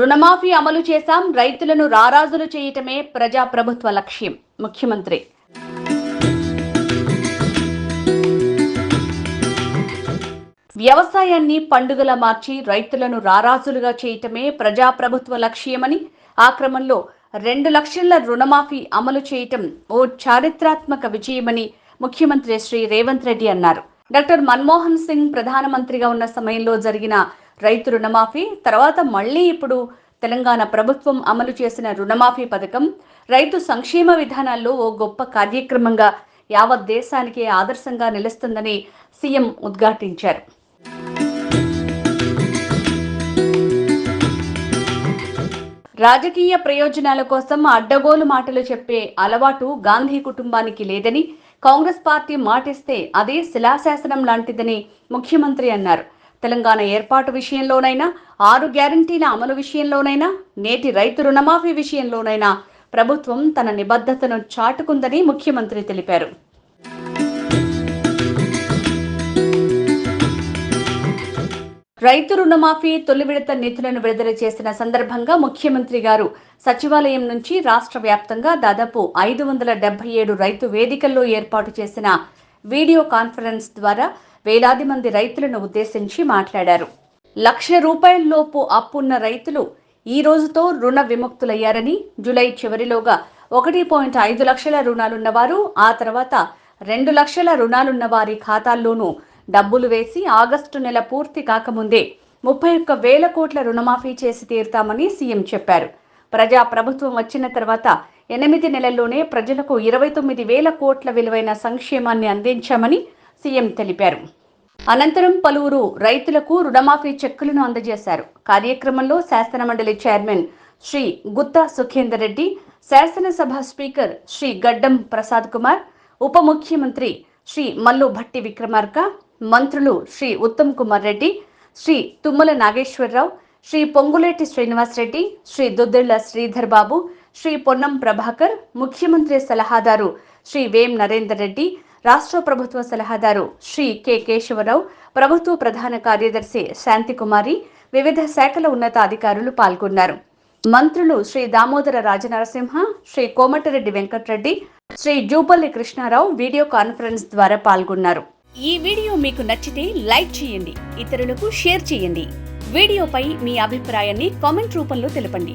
రుణమాఫీ అమలు చేశాం రైతులను రారాజులు చేయటమే ప్రజాప్రభుత్వ లక్ష్యం. ముఖ్యమంత్రి. వ్యవసాయాన్ని పండుగలా మార్చి రైతులను రారాజులుగా చేయటమే ప్రజాప్రభుత్వ లక్ష్యమని ఆ క్రమంలో రెండు లక్షల రుణమాఫీ అమలు చేయటం ఓ చారిత్రాత్మక విజయమని ముఖ్యమంత్రి శ్రీ రేవంత్ రెడ్డి అన్నారు. డాక్టర్ మన్మోహన్ సింగ్ ప్రధానమంత్రిగా ఉన్న సమయంలో జరిగిన రైతు రుణమాఫీ తర్వాత మళ్ళీ ఇప్పుడు తెలంగాణ ప్రభుత్వం అమలు చేసిన రుణమాఫీ పథకం రైతు సంక్షేమ విధానాల్లో ఓ గొప్ప కార్యక్రమంగా యావత్ దేశానికి ఆదర్శంగా నిలుస్తుందని సీఎం ఉద్ఘాటించారు. రాజకీయ ప్రయోజనాల కోసం అడ్డగోలు మాటలు చెప్పే అలవాటు గాంధీ కుటుంబానికి లేదని కాంగ్రెస్ పార్టీ మాటిస్తే అదే శిలాశాసనం లాంటిదని ముఖ్యమంత్రి అన్నారు. తెలంగాణ ఏర్పాటు విషయంలోనైనా ఆరు గ్యారంటీల అమలు విషయంలోనైనా నేటి రైతు రుణమాఫీ విషయంలోనైనా ప్రభుత్వం తన నిబద్ధతను చాటుకుందని ముఖ్యమంత్రి తెలిపారు. రైతు రుణమాఫీ తొలి విడత నిధులను విడుదల చేసిన సందర్భంగా ముఖ్యమంత్రి గారు సచివాలయం నుంచి రాష్ట్ర వ్యాప్తంగా దాదాపు ఐదు వందల డెబ్బై ఏడు రైతు వేదికల్లో ఏర్పాటు చేసిన వీడియో కాన్ఫరెన్స్ ద్వారా వేలాది మంది రైతులను ఉద్దేశించి మాట్లాడారు. లక్ష రూపాయలలోపు అప్పున్న రైతులు ఈ రోజుతో రుణ విముక్తులయ్యారని జూలై చివరిలోగా ఒకటి పాయింట్ ఐదు లక్షల రుణాలున్నవారు ఆ తర్వాత రెండు లక్షల రుణాలున్న వారి ఖాతాల్లోనూ డబ్బులు వేసి ఆగస్టు నెల పూర్తి కాకముందే ముప్పై ఒక్క వేల కోట్ల రుణమాఫీ చేసి తీరుతామని సీఎం చెప్పారు. ప్రజా ప్రభుత్వం వచ్చిన తర్వాత ఎనిమిది నెలల్లోనే ప్రజలకు ఇరవై తొమ్మిది వేల కోట్ల విలువైన సంక్షేమాన్ని అందించామని సీఎం తెలిపారు. అనంతరం పలువురు రైతులకు రుణమాఫీ చెక్కులను అందజేశారు. కార్యక్రమంలో శాసనమండలి చైర్మన్ శ్రీ గుత్తా సుఖేందర్ రెడ్డి శాసనసభ స్పీకర్ శ్రీ గడ్డం ప్రసాద్ కుమార్ ఉప ముఖ్యమంత్రి శ్రీ మల్లు భట్టి విక్రమార్క మంత్రులు శ్రీ ఉత్తమ్ కుమార్ రెడ్డి శ్రీ తుమ్మల నాగేశ్వరరావు శ్రీ పొంగులేటి శ్రీనివాసరెడ్డి శ్రీ దుద్దిళ్ళ శ్రీధర్ బాబు శ్రీ పొన్నం ప్రభాకర్ ముఖ్యమంత్రి సలహాదారు శ్రీ వేం నరేందర్ రెడ్డి రాష్ట్ర ప్రభుత్వ సలహాదారు శ్రీ కె కేశవరావు ప్రభుత్వ ప్రధాన కార్యదర్శి శాంతికుమారి వివిధ శాఖల ఉన్నతాధికారులు పాల్గొన్నారు. మంత్రులు శ్రీ దామోదర రాజనరసింహ శ్రీ కోమటిరెడ్డి వెంకటరెడ్డి శ్రీ జూపల్లి కృష్ణారావు వీడియో కాన్ఫరెన్స్ ద్వారా పాల్గొన్నారు. ఈ వీడియో మీకు నచ్చితే లైక్ చేయండి ఇతరులకు షేర్ చేయండి. వీడియోపై మీ అభిప్రాయాన్ని కామెంట్ రూపంలో తెలపండి.